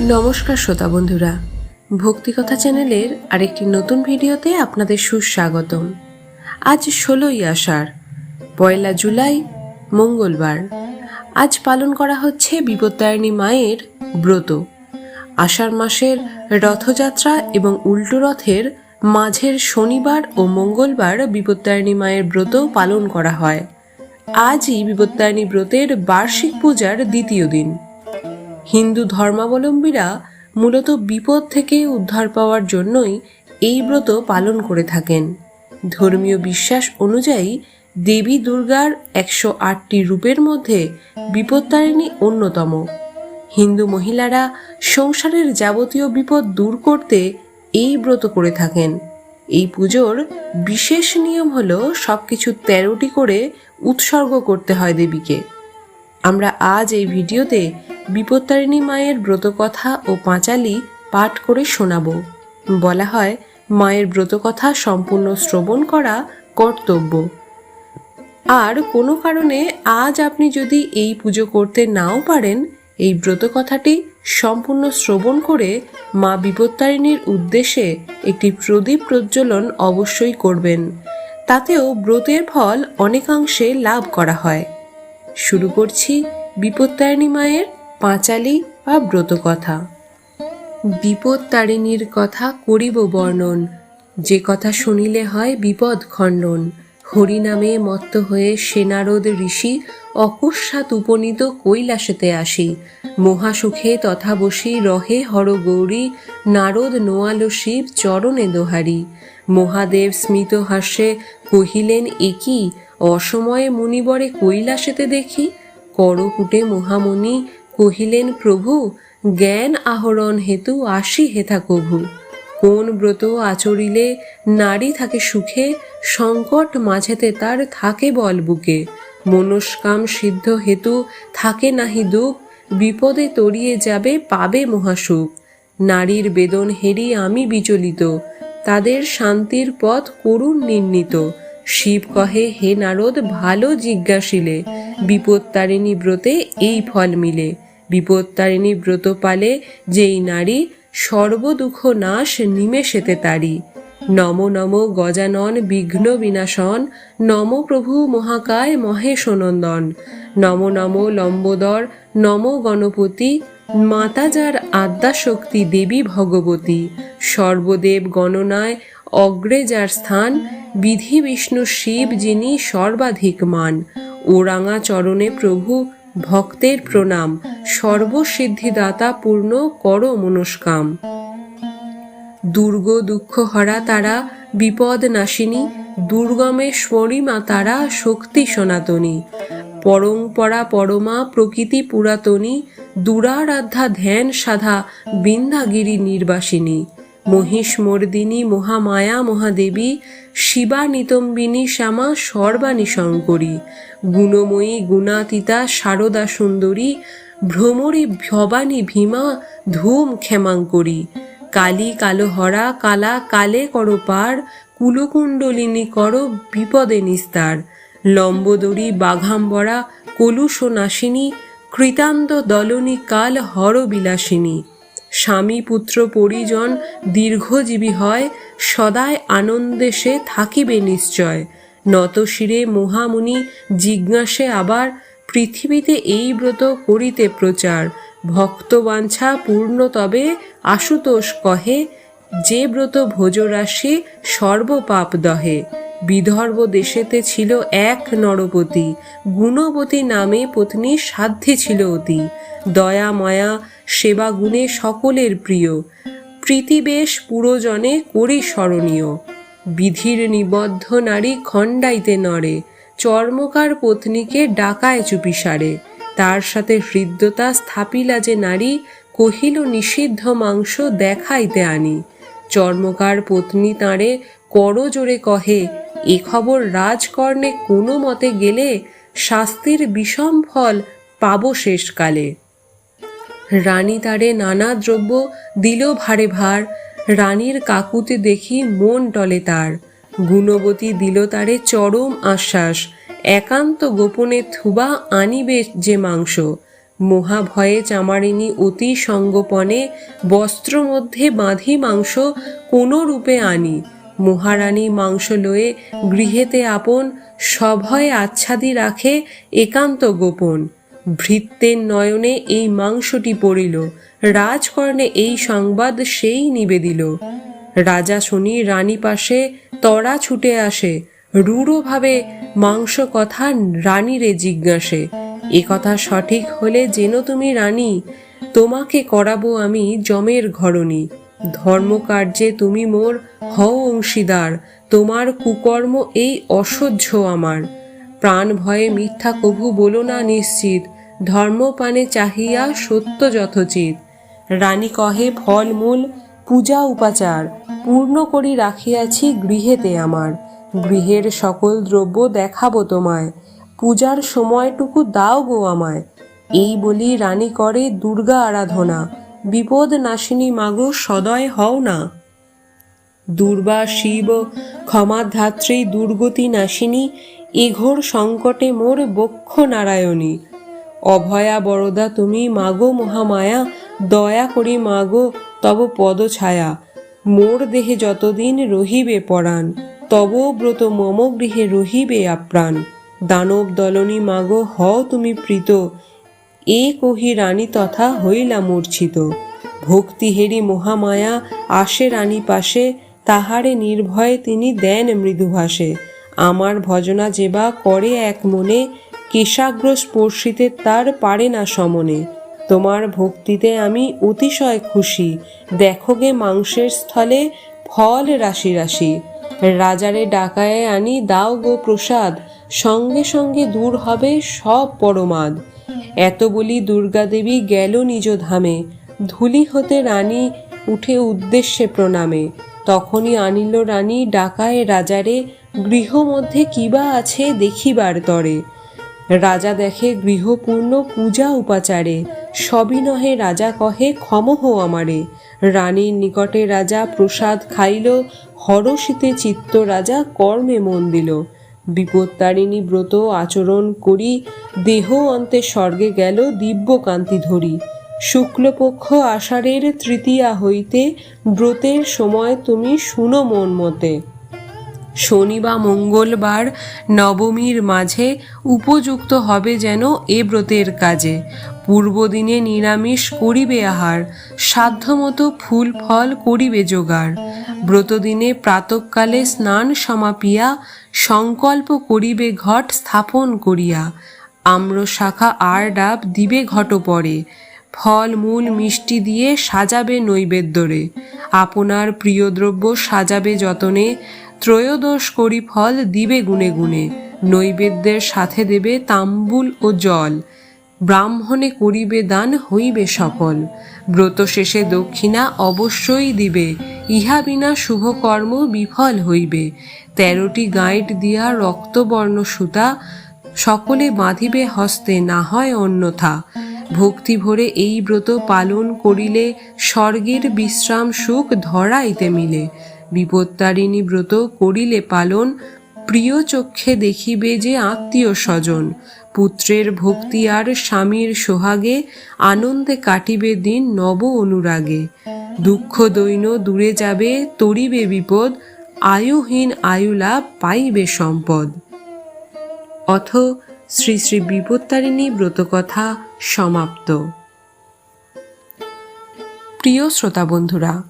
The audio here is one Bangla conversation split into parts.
নমস্কার শ্রোতা বন্ধুরা। ভক্তিকথা চ্যানেলের আরেকটি নতুন ভিডিওতে আপনাদের সুস্বাগতম। আজ ষোলোই আষাঢ়, পয়লা জুলাই, মঙ্গলবার। আজ পালন করা হচ্ছে বিপত্তারিণী মায়ের ব্রত। আষাঢ় মাসের রথযাত্রা এবং উল্টো রথের মাঝের শনিবার ও মঙ্গলবার বিপত্তারিণী মায়ের ব্রত পালন করা হয়। আজই বিপত্তারিণী ব্রতের বার্ষিক পূজার দ্বিতীয় দিন। হিন্দু ধর্মাবলম্বীরা মূলত বিপদ থেকে উদ্ধার পাওয়ার জন্যই এই ব্রত পালন করে থাকেন। ধর্মীয় বিশ্বাস অনুযায়ী দেবী দুর্গার একশো আটটি রূপের মধ্যে বিপত্তারিণী অন্যতম। হিন্দু মহিলারা সংসারের যাবতীয় বিপদ দূর করতে এই ব্রত করে থাকেন। এই পুজোর বিশেষ নিয়ম হলো সবকিছু তেরোটি করে উৎসর্গ করতে হয় দেবীকে। আমরা আজ এই ভিডিওতে বিপত্তারিণী মায়ের ব্রতকথা ও পাঁচালি পাঠ করে শোনাব। বলা হয়, মায়ের ব্রতকথা সম্পূর্ণ শ্রবণ করা কর্তব্য। আর কোনো কারণে আজ আপনি যদি এই পুজো করতে নাও পারেন, এই ব্রতকথাটি সম্পূর্ণ শ্রবণ করে মা বিপত্তারিণীর উদ্দেশ্যে একটি প্রদীপ প্রজ্বলন অবশ্যই করবেন। তাতেও ব্রতের ফল অনেকাংশে লাভ করা হয়। শুরু করছি বিপত্তারিণী মায়ের পাঁচালি বা ব্রতকথা বিপত্তারিণীর কথা করিব বর্ণন, যে কথা শুনিলে হয় বিপদ খণ্ডন। হরিনামে মত্ত হয়ে সেনারদ ঋষি অকস্মাৎ উপনীত কৈলাসেতে আসি। মহাসুখে তথা বসি রহে হর গৌরী, নারদ নোয়ালো শিব চরণে দোহারি। মহাদেব স্মিত হাস্যে কহিলেন একই অসময়ে মুনিবরে কৈলাসেতে দেখি করকুটে মহামুনি, কহিলেন, প্রভু, জ্ঞান আহরণ হেতু আসি হেথা কভু। কোন ব্রত আচরিলে নারী থাকে সুখে, সংকট মাঝেতে তার থাকে বল বুকে। মনস্কাম সিদ্ধ হেতু থাকে নাহি দুঃখ, বিপদে তরিয়ে যাবে পাবে মহাসুখ। নারীর বেদন হেরি আমি বিচলিত, তাদের শান্তির পথ করুণ নির্ণীত শিব কহে, হে নারদ, ভালো জিজ্ঞাসিলে। বিপত্তারিণী ব্রতে এই ফল মিলে। বিপত্তারিণী ব্রত পালে যেই নারী সর্বদুঃখ নাশ নিমেষেতে তারি। নম নম গজানন বিঘ্ন বিনাশন, নম প্রভু মহাকায় মহেশনন্দন। নম নম লম্বোদর, নম গণপতি, মাতা যার আদ্যাশক্তি দেবী ভগবতী। সর্বদেব গণনায় অগ্রে যার স্থান, বিধি বিষ্ণু শিব যিনি সর্বাধিক মান ওরাঙা চরণে প্রভু, ভক্তের প্রণাম। সর্বসিদ্ধিদাতা পূর্ণ কর মনস্কাম। দুর্গ দুঃখ হরা তারা, বিপদ নাশিনী। দুর্গমে মা তারা, শক্তি সনাতনী। পরম্পরা পরমা, প্রকৃতি পুরাতনী। দুরারাধ্যা ধ্যান সাধা, বিন্দাগিরি নির্বাসিনী। মহিষমর্দিনী মহামায়া মহাদেবী শিবা নিতম্বিনী শ্যামা সর্বাণী শঙ্করী গুণময়ী গুণাতীতা শারদা সুন্দরী ভ্রমরী ভবানী ভীমা ধূম ক্ষেমাঙ্করী। কালী কালোহরা কালা কালে কর পার কুলকুণ্ডলিনী কর বিপদে নিস্তার। লম্বোদরী বাঘাম্বরা কলুষ নাশিনী কৃতান্ত দলনী কাল হর বিলাসিনী স্বামী পুত্র পরিজন দীর্ঘজীবী হয় সদায় আনন্দে সে থাকিবে নিশ্চয়। নতশিরে মহামুনি জিজ্ঞাসে আবার, পৃথিবীতে এই ব্রত করিতে প্রচার। ভক্তবাঞ্ছা পূর্ণ তবে আশুতোষ কহে, যে ব্রত ভোজরাশি সর্বপাপ দহে। বিদর্ভ দেশেতে ছিল এক নরপতি, গুণবতী নামে পত্নী সাধ্যে ছিল অতি। দয়া মায়া সেবা গুণে সকলের প্রিয়। প্রীতিবেশ পুরোজনে করি স্মরণীয়। বিধির নিবদ্ধ নারী খণ্ডাইতে নড়ে। চর্মকার পত্নীকে ডাকায় চুপিসারে। তার সাথে হৃদ্যতা স্থাপিলা যে নারী, কহিল নিষিদ্ধ মাংস দেখাইতে আনি। চর্মকার পত্নী তাঁরে করজোরে কহে, এ খবর রাজকর্ণে কোনো মতে গেলে শাস্তির বিষম ফল পাব শেষকালে। রানী তারে নানা দ্রব্য দিল ভারে ভার। রানীর কাকুতে দেখি মন টলে তার। গুণবতী দিল তারে চরম আশ্বাস। একান্ত গোপনে থুবা আনিবে যে মাংস। মহাভয়ে চামারিনী অতি সঙ্গোপনে বস্ত্র মধ্যে বাঁধি মাংস কোনো রূপে আনি। মহারানী মাংস লয়ে গৃহেতে আপন, সভয়ে আচ্ছাদি রাখে একান্ত গোপন। ভৃত্যের নয়নে এই মাংসটি পড়িল। রাজকর্ণে এই সংবাদ সেই নিবেদিল। রাজা শুনি রানী পাশে তরা ছুটে আসে। রূঢ়ভাবে মাংস কথা রানীরে জিজ্ঞাসে, এ কথা সঠিক হলে যেন তুমি রানী? তোমাকে করাবো আমি জমের ঘরণী। ধর্মকার্যে তুমি মোর হও অংশীদার। তোমার কুকর্ম এই অসহ্য আমার। প্রাণ ভয়ে মিথ্যা কভু বলো না নিশ্চিত। ধর্মপানে চাহিয়া সত্য যথোচিত। রানী কহে, ফলমূল, পূজা উপাচার, পূর্ণ করি রাখিয়াছি গৃহেতে আমার। গৃহের সকল দ্রব্য দেখাবো তোমায়। পূজার সময়টুকু দাও গো আমায়। এই বলি রানী করে দুর্গা আরাধনা। বিপদ নাশিনী মাগো, সদয় হও না। দুর্বা, শিব, ক্ষমাধাত্রী, দুর্গতি নাশিনী এঘোর সংকটে মোর বক্ষ নারায়ণী। অভয়া বরদা, তুমি মাগো মহামায়া, দয়া করি মাগো, তব পদ ছায়া। মোর দেহে যতদিন রহিবে পরাণ তব ব্রত মম গৃহে রহিবে আপ্রাণ। দানব দলনী মাগো, হও তুমি প্রীত। এ কহি রানী তথা হইলা মূর্ছিত। ভক্তি হেরি মহামায়া, আসে রানী পাশে, তাহারে নির্ভয়ে তিনি দেন মৃদুভাসে আমার ভজনা যেবা করে এক মনে কেশাগ্র স্পর্শিতে তার পারে না সমনে। তোমার ভক্তিতে আমি অতিশয় খুশি। দেখোগে মাংসের স্থলে ফল রাশি রাশি। রাজারে ডাকায় আনি দাও গো প্রসাদ। সঙ্গে সঙ্গে দূর হবে সব পরমাদ। এত বলি দুর্গা দেবী গেল নিজ ধামে। ধুলি হতে রানী উঠে উদ্দেশ্যে প্রণামে। তখনই আনিল রানী ডাকায় রাজারে, গৃহ মধ্যে কিবা আছে দেখিবার তরে। রাজা দেখে গৃহপূর্ণ পূজা উপাচারে। সবই নহে, রাজা কহে ক্ষমহ আমারে। রানীর নিকটে রাজা প্রসাদ খাইল, হরষিতে চিত্ত রাজা কর্মে মন দিল। বিপত্তারিণী ব্রত আচরণ করি, দেহ অন্তে স্বর্গে গেল দিব্য কান্তি ধরি। শুক্লপক্ষ আষাঢ়ের তৃতীয়া হইতে ব্রতের সময় তুমি শুনো মন মতে। শনি বা মঙ্গলবার নবমীর মাঝে উপযুক্ত হবে যেন এ ব্রতের কাজে। পূর্বদিনে নিরামিষ করিবে আহার, সাধ্যমতো ফুল ফল করিবে জোগাড়। ব্রতদিনে প্রাতকালে স্নান সমাপিয়া, সংকল্প করিবে ঘট স্থাপন করিয়া। আম্র শাখা আর ডাব দিবে ঘট পরে ফল, মূল, মিষ্টি দিয়ে সাজাবে নৈবেদ্যরে। আপনার প্রিয় দ্রব্য সাজাবে যতনে। ত্রয়োদশ করি ফল দিবে গুনে গুনে, নৈবেদ্যের সাথে দেবে তাম্বুল ও জল। ব্রাহ্মণে করিবে দান হইবে সফল ব্রত শেষে দক্ষিণা অবশ্যই দিবে, ইহা বিনা শুভকর্ম বিফল হইবে। তেরোটি গাইড দিয়া রক্তবর্ণ সুতা, সকলে বাঁধিবে হস্তে, না হয় অন্যথা। ভক্তি ভরে এই ব্রত পালন করিলে স্বর্গের বিশ্রাম সুখ ধরাইতে মিলে। বিপত্তারিণী ব্রত করিলে পালন, প্রিয় চক্ষে দেখিবে যে আত্মীয় স্বজন। পুত্রের ভক্তি আর স্বামীর সোহাগে আনন্দে কাটিবে দিন নব অনুরাগে। দুঃখ দৈন দূরে যাবে, তরিবে বিপদ, আয়ুহীন আয়ুলাভ পাইবে সম্পদ। অথ শ্রী শ্রী বিপত্তারিণী ব্রতকথা সমাপ্ত। প্রিয় শ্রোতা বন্ধুরা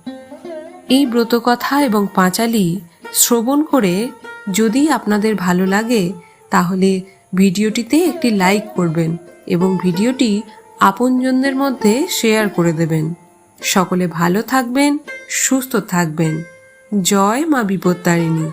এই ব্রতকথা এবং পাঁচালি শ্রবণ করে যদি আপনাদের ভালো লাগে, তাহলে ভিডিওটিতে একটি লাইক করবেন এবং ভিডিওটি আপনজনদের মধ্যে শেয়ার করে দেবেন। সকলে ভালো থাকবেন, সুস্থ থাকবেন। জয় মা বিপত্তারিণী।